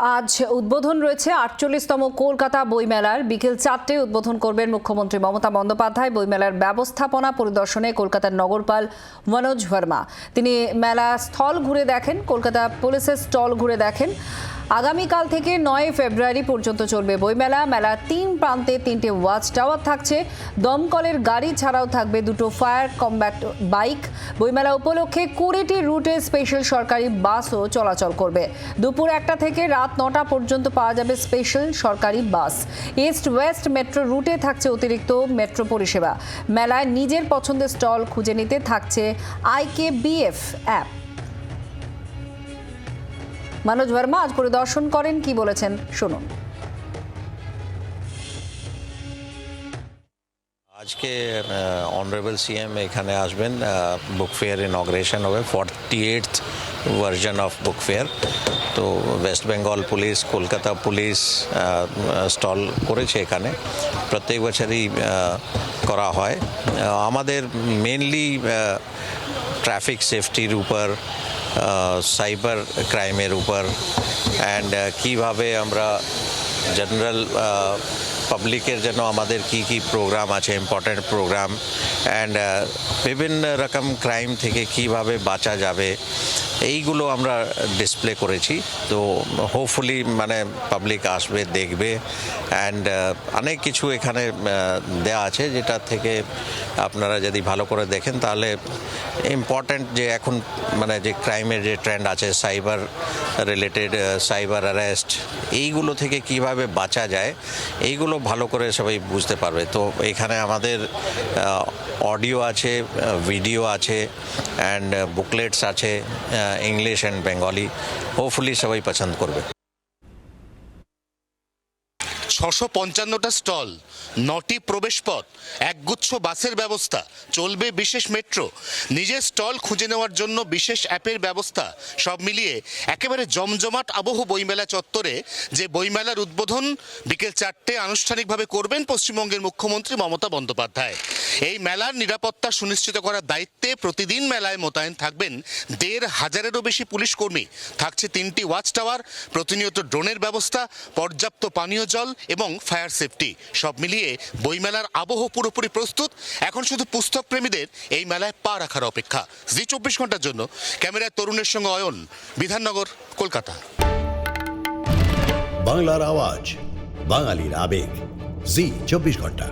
আজ উদ্বোধন রয়েছে আটচল্লিশতম কলকাতা বইমেলার। বিকেল চারটে উদ্বোধন করবেন মুখ্যমন্ত্রী মমতা বন্দ্যোপাধ্যায়। বইমেলার ব্যবস্থাপনা পরিদর্শনে কলকাতার নগরপাল মনোজ ভার্মা। তিনি মেলা স্থল ঘুরে দেখেন, কলকাতা পুলিশের স্টল ঘুরে দেখেন। আগামীকাল থেকে নয় ফেব্রুয়ারি পর্যন্ত চলবে বইমেলা। মেলার তিন প্রান্তে তিনটে ওয়াচ টাওয়ার থাকছে। দমকলের গাড়ি ছাড়াও থাকবে দুটো ফায়ার কমব্যাট বাইক। বইমেলা উপলক্ষে কুড়িটি রুটে স্পেশাল সরকারি বাসও চলাচল করবে। দুপুর একটা থেকে রাত নটা পর্যন্ত পাওয়া যাবে স্পেশাল সরকারি বাস। ইস্ট ওয়েস্ট মেট্রো রুটে থাকছে অতিরিক্ত মেট্রো পরিষেবা। মেলায় নিজের পছন্দের স্টল খুঁজে নিতে থাকছে আইকে বিএফ অ্যাপ। মনোজ ভার্মা আজ পরিদর্শন করেন কি বলেছেন শুনুন। আজকে অনারেবল সিএম এখানে আসবেন বুক ফেয়ার ইনগ্রেশন হবে forty eight version of book fair তো West Bengal police Kolkata police stall করেছে এখানে। প্রত্যেক বছরই করা হয়। আমাদের মেনলি ট্রাফিক সেফটির উপর সাইবার ক্রাইমের উপর অ্যান্ড কীভাবে আমরা জেনারেল পাবলিকের জন্য আমাদের কি কি প্রোগ্রাম আছে ইম্পর্ট্যান্ট প্রোগ্রাম অ্যান্ড বিভিন্ন রকম ক্রাইম থেকে কীভাবে বাঁচা যাবে এইগুলো আমরা ডিসপ্লে করেছি। তো হোপফুলি মানে পাবলিক আসবে, দেখবে। অ্যান্ড অনেক কিছু এখানে দেয়া আছে যেটা থেকে আপনারা যদি ভালো করে দেখেন তাহলে ইম্পর্ট্যান্ট যে এখন মানে যে ক্রাইমের যে ট্রেন্ড আছে সাইবার রিলেটেড সাইবার অ্যারেস্ট এইগুলো থেকে কীভাবে বাঁচা যায়, এইগুলো ভালো করে সবাই বুঝতে পারবে। তো এখানে আমাদের অডিও আছে ভিডিও আছে অ্যান্ড বুকলেটস আছে ইংলিশ অ্যান্ড বেঙ্গলি হোপফুলি সবাই পছন্দ করবে। ছশো পঞ্চান্নটা স্টল, নটি প্রবেশপথ, একগুচ্ছ বাসের ব্যবস্থা, চলবে বিশেষ মেট্রো। নিজের স্টল খুঁজে নেওয়ার জন্য বিশেষ অ্যাপের ব্যবস্থা, সব মিলিয়ে একেবারে জমজমাট আবহ বইমেলা চত্বরে যে বইমেলার উদ্বোধন বিকেল চারটে আনুষ্ঠানিকভাবে করবেন পশ্চিমবঙ্গের মুখ্যমন্ত্রী মমতা বন্দ্যোপাধ্যায়। এই মেলার নিরাপত্তা সুনিশ্চিত করার দায়িত্বে প্রতিদিন মেলায় মোতায়েন থাকবেন দেড় হাজারেরও বেশি পুলিশ কর্মী। থাকছে তিনটি ওয়াচ টাওয়ার, প্রতিনিয়ত ড্রোনের ব্যবস্থা, পর্যাপ্ত পানীয় জল এবং ফায়ার সেফটি। সব মিলিয়ে বইমেলার আবহ পুরোপুরি প্রস্তুত। এখন শুধু পুস্তক প্রেমীদের এই মেলায় পা রাখার অপেক্ষা। জি চব্বিশ ঘণ্টার জন্য। ক্যামেরায় তরুণের সঙ্গে অয়ন। বিধাননগর, কলকাতা। বাংলার আওয়াজ, বাঙালির আবেগ। জি চব্বিশ ঘণ্টা।